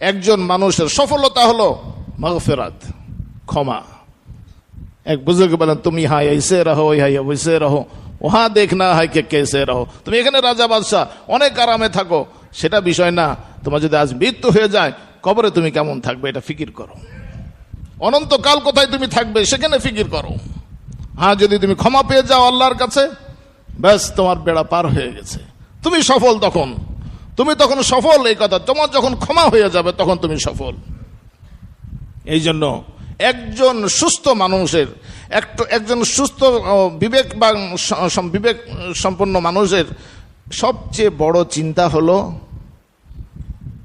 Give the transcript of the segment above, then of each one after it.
একজন মানুষের সফলতা হলো মাগফেরাত, ক্ষমা। এক বুঝুক বলেন, তুমি হাই এসে রাহো, ওই হাই ওইসে রাহো। ওহা দেখ না হাই কে কেসে রাহো। তুমি এখানে রাজা, বাদশাহ, অনেক আরামে থাকো। সেটা বিষয় না। তোমার যদি আজ মৃত্যু হয়ে যায়, কবরে তুমি কেমন থাকবে, এটা ফিকির করো। অনন্তকাল কোথায় তুমি থাকবে, সেখানে ফিকির করো। হ্যাঁ যদি তুমি ক্ষমা পেয়ে যাও আল্লাহর কাছে, ব্যাস, তোমার বেড়া পার হয়ে গেছে। তুমি সফল তখন। তুমি তখন সফল এই কথা। তোমার যখন ক্ষমা হয়ে যাবে, তখন তুমি সফল। এই জন্য একজন সুস্থ মানুষের, একটা, একজন সুস্থ বিবেক বা বিবেক সম্পন্ন মানুষের সবচেয়ে বড় চিন্তা হলো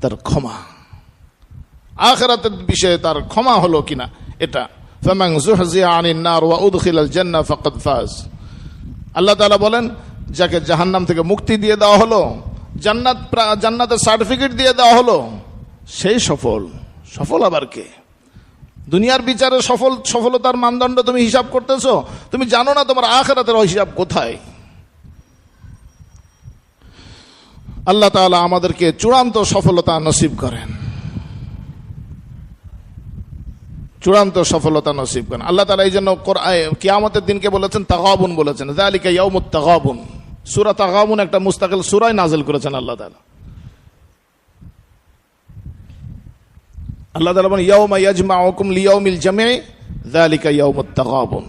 তার ক্ষমা। আখরাতের বিষয়ে তার ক্ষমা হলো কিনা, এটা। ফামান যুহজিয়া আনিন নার ওয়া উদখিলাল জান্নাহ ফাকাদ ফাজ। আল্লাহ তাআলা বলেন, যাকে জাহান্নাম থেকে মুক্তি দিয়ে দেওয়া হলো জান্নাত জান্নাতের সার্টিফিকেট দিয়ে দেওয়া হলো, সেই সফল। সফল আবার কে? দুনিয়ার বিচারে সফল, সফলতার মানদণ্ড তুমি হিসাব করতেছো, তুমি জানো না তোমার আখরাতের হিসাব কোথায়। আল্লাহ তাআলা আমাদেরকে চূড়ান্ত সফলতা নসিব করেন। চূড়ান্ত সফলতা নসিব করেন। আল্লাহ তালা এই জন্য কিয়ামতের দিনকে বলেছেন, তাগাবুন বলেছেন। জালিকা ইয়াউমুত তাগাবুন। সূরা তাগামুন একটা মুস্তাকিল সূরাই নাজিল করেছেন আল্লাহ তাআলা। আল্লাহ তাআলা বলেন, ইয়াউমা ইয়াজমাউকুম লিয়াউমিল জামিই যালিকা ইয়াউমুত তাগাবুন।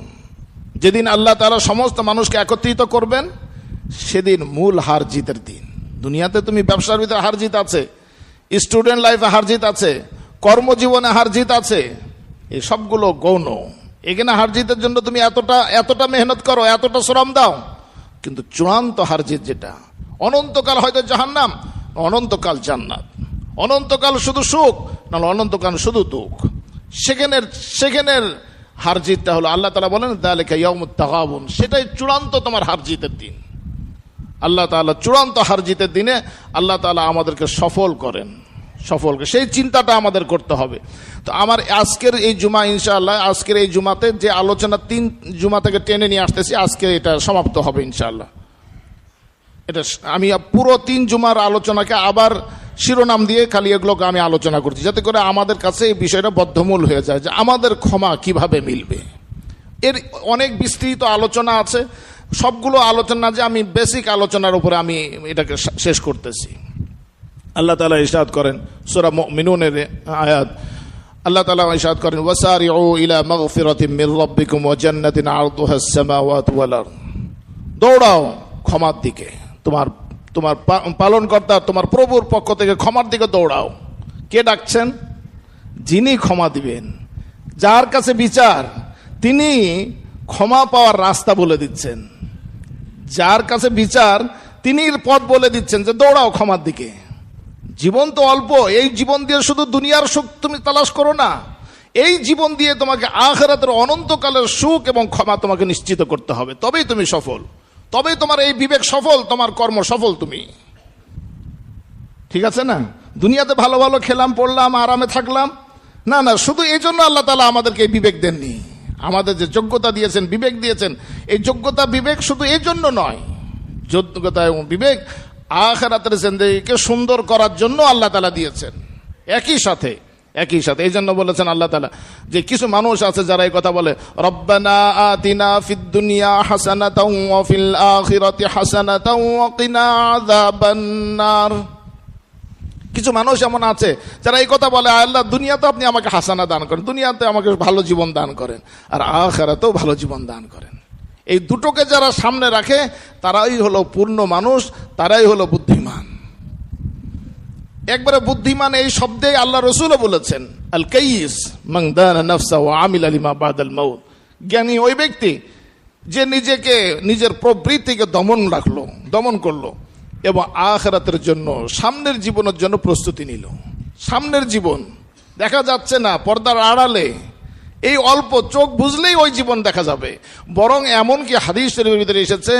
যেদিন আল্লাহ তারা সমস্ত মানুষকে একত্রিত করবেন, সেদিন মূল হার জিতের দিন। দুনিয়াতে তুমি ব্যবসার ভিতরে হার জিত আছে, স্টুডেন্ট লাইফে হার জিত আছে, কর্মজীবনে হার জিত আছে এই সবগুলো গৌণ। এখানে হার জিতের জন্য তুমি এতটা এতটা মেহনত করো, এতটা শ্রম দাও কিন্তু চূড়ান্ত হার জিত যেটা, অনন্তকাল হয়তো জাহান্নাম, অনন্তকাল জান্নাত। অনন্তকাল শুধু সুখ, নাহলে অনন্তকাল শুধু দুঃখ। সেখানের সেখানের হার জিতটা হলো আল্লাহ তালা বলেন দালেখা তাগাবুন। সেটাই চূড়ান্ত তোমার হার জিতের দিন। আল্লাহ তাআলা চূড়ান্ত হার জিতের দিনে আল্লাহ তাআলা আমাদেরকে সফল করেন। সফল সেই চিন্তাটা আমাদের করতে হবে। তো আমার আজকের এই জুমা, ইনশাআল্লাহ, আজকের এই জুমাতে যে আলোচনা তিন জুমা থেকে টেনে নিয়ে আসতেছি, আজকে এটা সমাপ্ত হবে, ইনশাআল্লাহ। এটা আমি পুরো তিন জুমার আলোচনাকে আবার শিরোনাম দিয়ে খালি এগুলোকে আমি আলোচনা করছি, যাতে করে আমাদের কাছে এই বিষয়টা বদ্ধমূল হয়ে যায় যে আমাদের ক্ষমা কীভাবে মিলবে। এর অনেক বিস্তৃত আলোচনা আছে, সবগুলো আলোচনা যে আমি বেসিক আলোচনার উপরে আমি এটাকে শেষ করতেছি। আল্লাহ তালা ইশাদ করেন। সুরা মিনুনের আয়াত। আল্লাহ তালা ইশাদ করেন, ওয়াসারিউ ইলা মাগফিরাতিম মির রাব্বিকুম ওয়া জান্নাতিন আরদুহাস সামাওয়াতু ওয়াল দৌড়াও ক্ষমার দিকে। তোমার তোমার পালনকর্তা, তোমার প্রভুর পক্ষ থেকে ক্ষমার দিকে দৌড়াও। কে ডাকছেন? যিনি ক্ষমা দিবেন। যার কাছে বিচার, তিনি ক্ষমা পাওয়ার রাস্তা বলে দিচ্ছেন। যার কাছে বিচার, তিনি পথ বলে দিচ্ছেন যে দৌড়াও ক্ষমার দিকে। জীবন তো অল্প, এই জীবন দিয়ে শুধু দুনিয়ার সুখ তুমি তালাশ করো না। এই জীবন দিয়ে তোমাকে আখেরাতের অনন্তকালের সুখ এবং ক্ষমা তোমাকে নিশ্চিত করতে হবে। তবেই তুমি সফল। তবেই তোমার এই বিবেক সফল, তোমার কর্ম সফল তুমি। ঠিক আছে না? দুনিয়াতে ভালো ভালো খেলাম, পড়লাম, আরামে থাকলাম। না না, শুধু এই জন্য আল্লাহ তালা আমাদেরকে বিবেক দেননি। আমাদের যে যোগ্যতা দিয়েছেন, বিবেক দিয়েছেন, এই যোগ্যতা বিবেক শুধু এই জন্য নয়। যোগ্যতা এবং বিবেক আখেরাতের জিন্দগিকে সুন্দর করার জন্য আল্লাহ তালা দিয়েছেন। একই সাথে একই সাথে। এই জন্য বলেছেন আল্লাহ তালা যে কিছু মানুষ আছে যারা এই কথা বলে, রব্বানা আতিনা ফিদ দুনিয়া হাসানাতাও ওয়া ফিল হাসানাতাও ওয়া কিনা আযাবান্নার কিছু মানুষ এমন আছে যারা এই কথা বলে, আল্লাহ, দুনিয়াতে আপনি আমাকে হাসানা দান করেন, দুনিয়াতে আমাকে ভালো জীবন দান করেন, আর আখেরাতেও ভালো জীবন দান করেন। এই দুটোকে যারা সামনে রাখে, তারাই হলো পূর্ণ মানুষ, তারাই হলো বুদ্ধিমান। একবারে বুদ্ধিমান এই শব্দে আল্লাহ রসুলও বলেছেন, আল কাইস মংদান নফসা ও আমিল আলিমা বাদাল মৌত জ্ঞানী ওই ব্যক্তি, যে নিজেকে, নিজের প্রবৃত্তিকে দমন রাখল, দমন করল, এবং আখরাতের জন্য, সামনের জীবনের জন্য প্রস্তুতি নিল। সামনের জীবন, দেখা যাচ্ছে না, পর্দার আড়ালে এই অল্প চোখ বুঝলেই ওই জীবন দেখা যাবে। বরং এমনকি হাদিস শরীফের ভিতরে এসেছে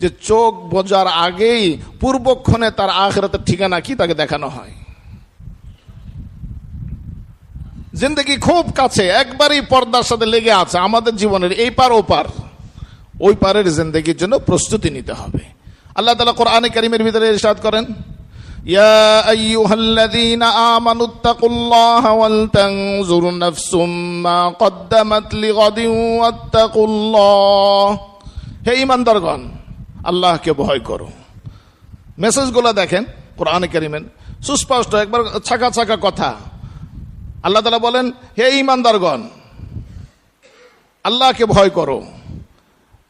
যে চোখ বোঝার আগেই পূর্বক্ষণে তার আখরাতের ঠিকানা কি তাকে দেখানো হয়। জিন্দগি খুব কাছে, একবারই পর্দার সাথে লেগে আছে, আমাদের জীবনের এই পার ও পার। ওই পারের জিন্দগির জন্য প্রস্তুতি নিতে হবে। আল্লাহ তালা কোরআনে কারিমের ভিতরে ইরশাদ করেন يا أيها الذين آمنوا اتقوا الله ولتنظر نفس ما قدمت لغد واتقوا الله হে ইমানদারগণ আল্লাহকে ভয় করো মেসেজগুলো দেখেন কোরআনে কারিমেন সুস্পষ্ট একবার ছাকা ছাকা কথা আল্লাহ তালা বলেন হে ইমানদারগণ আল্লাহকে ভয় করো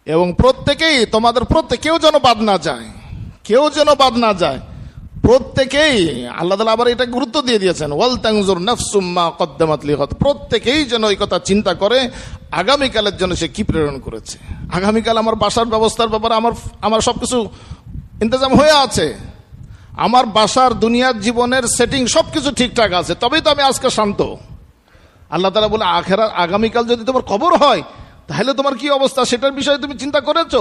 এবং প্রত্যেকেই তোমাদের প্রত্যেক কেউ যেন বাদ না যায় কেউ যেন বাদ না যায় প্রত্যেকেই, আল্লাহ তালা আবার এটা গুরুত্ব দিয়ে দিয়েছেন, ওয়াল তাংজুর নফসুম্মা কদ্দামাত লিহত প্রত্যেকেই যেন এই কথা চিন্তা করে, আগামীকালের জন্য সে কি প্রেরণ করেছে? আগামীকাল আমার বাসার ব্যবস্থার ব্যাপারে আমার আমার সবকিছু ইন্তজাম হয়ে আছে। আমার বাসার দুনিয়ার জীবনের সেটিং সবকিছু ঠিকঠাক আছে, তবেই তো আমি আজকে শান্ত। আল্লাহ তালা বলে আখেরা আগামীকাল যদি তোমার খবর হয়, তাহলে তোমার কি অবস্থা? সেটার বিষয়ে তুমি চিন্তা করেছ?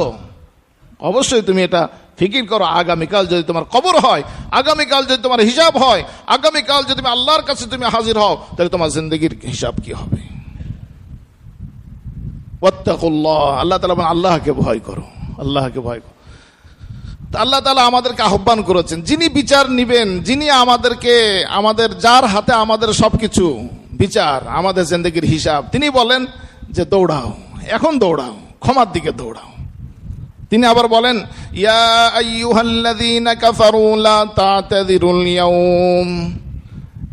অবশ্যই তুমি এটা ফিকির করো, আগামীকাল যদি তোমার কবর হয়, আগামীকাল যদি তোমার হিসাব হয়, আগামীকাল যদি তুমি আল্লাহর কাছে তুমি হাজির হও, তাহলে তোমার জিন্দগির হিসাব কি হবে? আল্লাহ তালা আল্লাহকে ভয় করো, আল্লাহকে ভয় করো। আল্লাহ তালা আমাদেরকে আহ্বান করেছেন, যিনি বিচার নিবেন, যিনি আমাদেরকে, আমাদের যার হাতে আমাদের সবকিছু, বিচার, আমাদের জিন্দগির হিসাব, তিনি বলেন যে দৌড়াও, এখন দৌড়াও, ক্ষমার দিকে দৌড়াও। তিনি আবার বলেন, ইয়া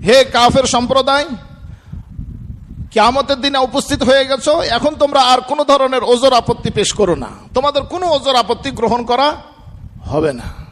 হে কাফের সম্প্রদায়, কিয়ামতের দিনে উপস্থিত হয়ে গেছো, এখন তোমরা আর কোনো ধরনের ওজোর আপত্তি পেশ করো না। তোমাদের কোনো ওজোর আপত্তি গ্রহণ করা হবে না।